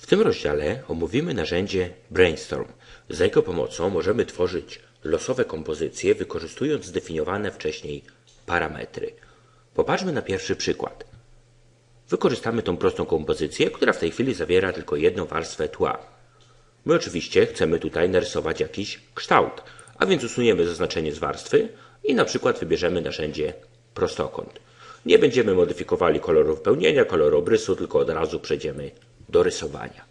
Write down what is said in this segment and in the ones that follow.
W tym rozdziale omówimy narzędzie Brainstorm. Za jego pomocą możemy tworzyć losowe kompozycje, wykorzystując zdefiniowane wcześniej parametry. Popatrzmy na pierwszy przykład. Wykorzystamy tą prostą kompozycję, która w tej chwili zawiera tylko jedną warstwę tła. My oczywiście chcemy tutaj narysować jakiś kształt, a więc usuniemy zaznaczenie z warstwy i na przykład wybierzemy narzędzie prostokąt. Nie będziemy modyfikowali koloru wypełnienia, koloru obrysu, tylko od razu przejdziemy do rysowania.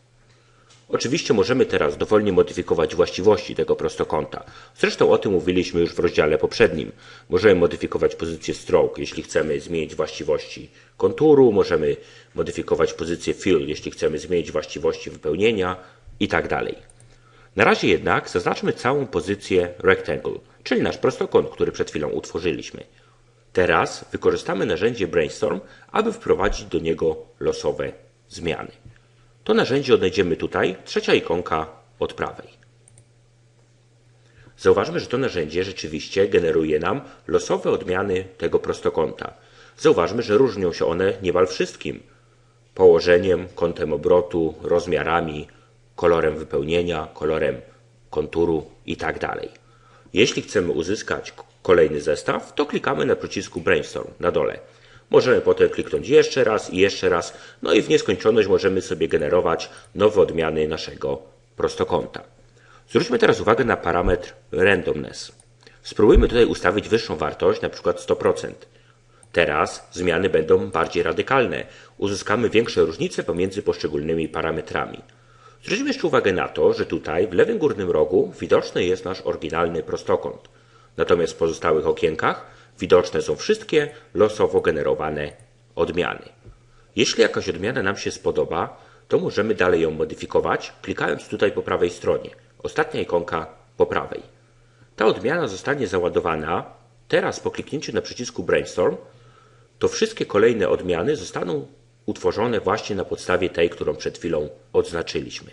Oczywiście możemy teraz dowolnie modyfikować właściwości tego prostokąta. Zresztą o tym mówiliśmy już w rozdziale poprzednim. Możemy modyfikować pozycję stroke, jeśli chcemy zmienić właściwości konturu, możemy modyfikować pozycję fill, jeśli chcemy zmienić właściwości wypełnienia i tak. Na razie jednak zaznaczmy całą pozycję rectangle, czyli nasz prostokąt, który przed chwilą utworzyliśmy. Teraz wykorzystamy narzędzie Brainstorm, aby wprowadzić do niego losowe zmiany. To narzędzie odnajdziemy tutaj, trzecia ikonka od prawej. Zauważmy, że to narzędzie rzeczywiście generuje nam losowe odmiany tego prostokąta. Zauważmy, że różnią się one niemal wszystkim. Położeniem, kątem obrotu, rozmiarami, kolorem wypełnienia, kolorem konturu itd. Tak Jeśli chcemy uzyskać kolejny zestaw, to klikamy na przycisku Brainstorm na dole. Możemy potem kliknąć jeszcze raz i jeszcze raz, no i w nieskończoność możemy sobie generować nowe odmiany naszego prostokąta. Zwróćmy teraz uwagę na parametr randomness. Spróbujmy tutaj ustawić wyższą wartość, na przykład 100%. Teraz zmiany będą bardziej radykalne. Uzyskamy większe różnice pomiędzy poszczególnymi parametrami. Zwróćmy jeszcze uwagę na to, że tutaj w lewym górnym rogu widoczny jest nasz oryginalny prostokąt. Natomiast w pozostałych okienkach widoczne są wszystkie losowo generowane odmiany. Jeśli jakaś odmiana nam się spodoba, to możemy dalej ją modyfikować, klikając tutaj po prawej stronie. Ostatnia ikonka po prawej. Ta odmiana zostanie załadowana. Teraz po kliknięciu na przycisku Brainstorm, to wszystkie kolejne odmiany zostaną utworzone właśnie na podstawie tej, którą przed chwilą odznaczyliśmy.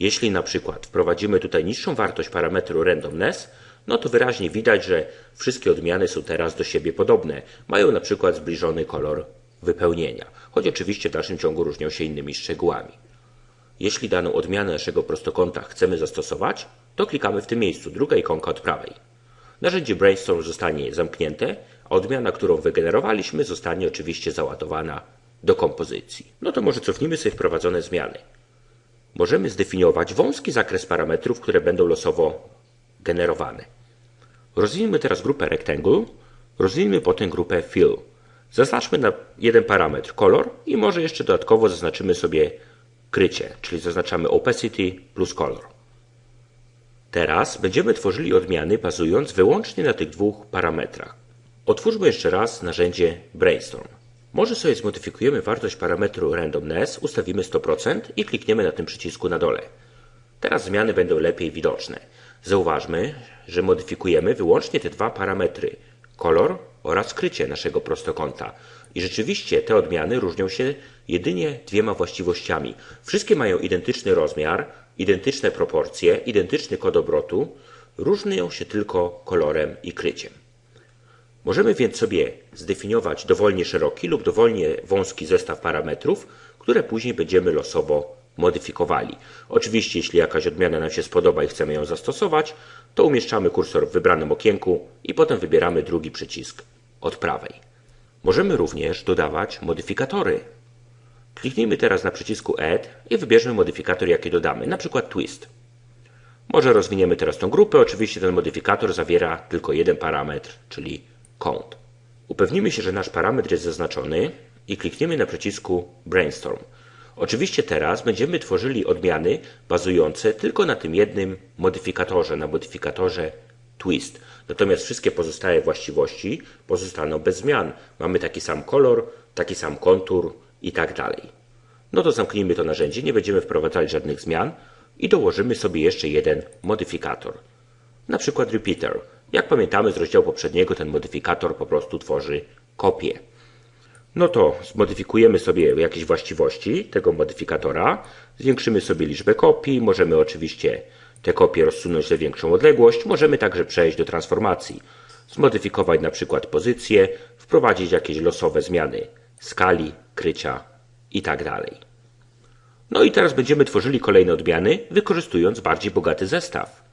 Jeśli na przykład wprowadzimy tutaj niższą wartość parametru randomness, no to wyraźnie widać, że wszystkie odmiany są teraz do siebie podobne. Mają na przykład zbliżony kolor wypełnienia, choć oczywiście w dalszym ciągu różnią się innymi szczegółami. Jeśli daną odmianę naszego prostokąta chcemy zastosować, to klikamy w tym miejscu, druga ikonka od prawej. Narzędzie Brainstorm zostanie zamknięte, a odmiana, którą wygenerowaliśmy, zostanie oczywiście załadowana do kompozycji. No to może cofnijmy sobie wprowadzone zmiany. Możemy zdefiniować wąski zakres parametrów, które będą losowo generowane. Rozwiniemy teraz grupę Rectangle, rozwiniemy potem grupę Fill. Zaznaczmy na jeden parametr kolor i może jeszcze dodatkowo zaznaczymy sobie krycie, czyli zaznaczamy opacity plus kolor. Teraz będziemy tworzyli odmiany bazując wyłącznie na tych dwóch parametrach. Otwórzmy jeszcze raz narzędzie Brainstorm. Może sobie zmodyfikujemy wartość parametru randomness, ustawimy 100% i klikniemy na tym przycisku na dole. Teraz zmiany będą lepiej widoczne. Zauważmy, że modyfikujemy wyłącznie te dwa parametry kolor oraz skrycie naszego prostokąta. I rzeczywiście te odmiany różnią się jedynie dwiema właściwościami. Wszystkie mają identyczny rozmiar, identyczne proporcje, identyczny kod obrotu, różnią się tylko kolorem i kryciem. Możemy więc sobie zdefiniować dowolnie szeroki lub dowolnie wąski zestaw parametrów, które później będziemy losowo modyfikowali. Oczywiście, jeśli jakaś odmiana nam się spodoba i chcemy ją zastosować, to umieszczamy kursor w wybranym okienku i potem wybieramy drugi przycisk od prawej. Możemy również dodawać modyfikatory. Kliknijmy teraz na przycisku Add i wybierzmy modyfikator, jaki dodamy, na przykład Twist. Może rozwiniemy teraz tą grupę. Oczywiście ten modyfikator zawiera tylko jeden parametr, czyli kąt. Upewnimy się, że nasz parametr jest zaznaczony i klikniemy na przycisku Brainstorm. Oczywiście teraz będziemy tworzyli odmiany bazujące tylko na tym jednym modyfikatorze, na modyfikatorze twist. Natomiast wszystkie pozostałe właściwości pozostaną bez zmian. Mamy taki sam kolor, taki sam kontur i tak dalej. No to zamknijmy to narzędzie, nie będziemy wprowadzali żadnych zmian i dołożymy sobie jeszcze jeden modyfikator. Na przykład repeater. Jak pamiętamy z rozdziału poprzedniego, ten modyfikator po prostu tworzy kopię. No to zmodyfikujemy sobie jakieś właściwości tego modyfikatora, zwiększymy sobie liczbę kopii, możemy oczywiście te kopie rozsunąć na większą odległość, możemy także przejść do transformacji, zmodyfikować na przykład pozycję, wprowadzić jakieś losowe zmiany skali, krycia itd. Tak No i teraz będziemy tworzyli kolejne odmiany, wykorzystując bardziej bogaty zestaw.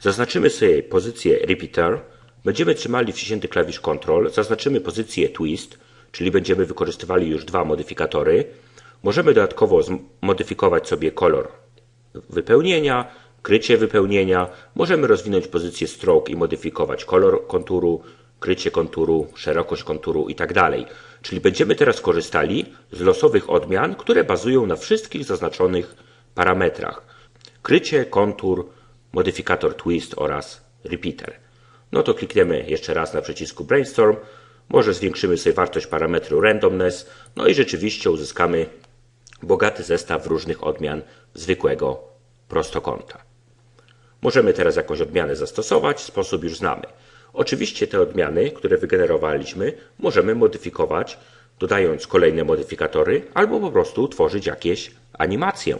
Zaznaczymy sobie pozycję Repeater, będziemy trzymali wciśnięty klawisz Ctrl, zaznaczymy pozycję Twist, czyli będziemy wykorzystywali już dwa modyfikatory. Możemy dodatkowo zmodyfikować sobie kolor wypełnienia, krycie wypełnienia. Możemy rozwinąć pozycję Stroke i modyfikować kolor konturu, krycie konturu, szerokość konturu itd. Czyli będziemy teraz korzystali z losowych odmian, które bazują na wszystkich zaznaczonych parametrach. Krycie, kontur, modyfikator twist oraz repeater. No to klikniemy jeszcze raz na przycisku Brainstorm. Może zwiększymy sobie wartość parametru randomness. No i rzeczywiście uzyskamy bogaty zestaw różnych odmian zwykłego prostokąta. Możemy teraz jakąś odmianę zastosować, sposób już znamy. Oczywiście te odmiany, które wygenerowaliśmy, możemy modyfikować, dodając kolejne modyfikatory, albo po prostu tworzyć jakieś animacje.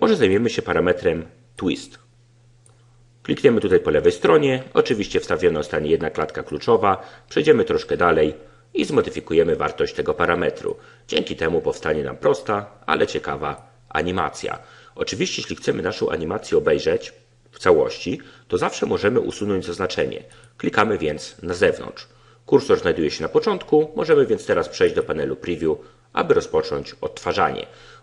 Może zajmiemy się parametrem twist. Klikniemy tutaj po lewej stronie. Oczywiście wstawiona zostanie jedna klatka kluczowa. Przejdziemy troszkę dalej i zmodyfikujemy wartość tego parametru. Dzięki temu powstanie nam prosta, ale ciekawa animacja. Oczywiście, jeśli chcemy naszą animację obejrzeć w całości, to zawsze możemy usunąć zaznaczenie. Klikamy więc na zewnątrz. Kursor znajduje się na początku, możemy więc teraz przejść do panelu Preview, aby rozpocząć odtwarzanie.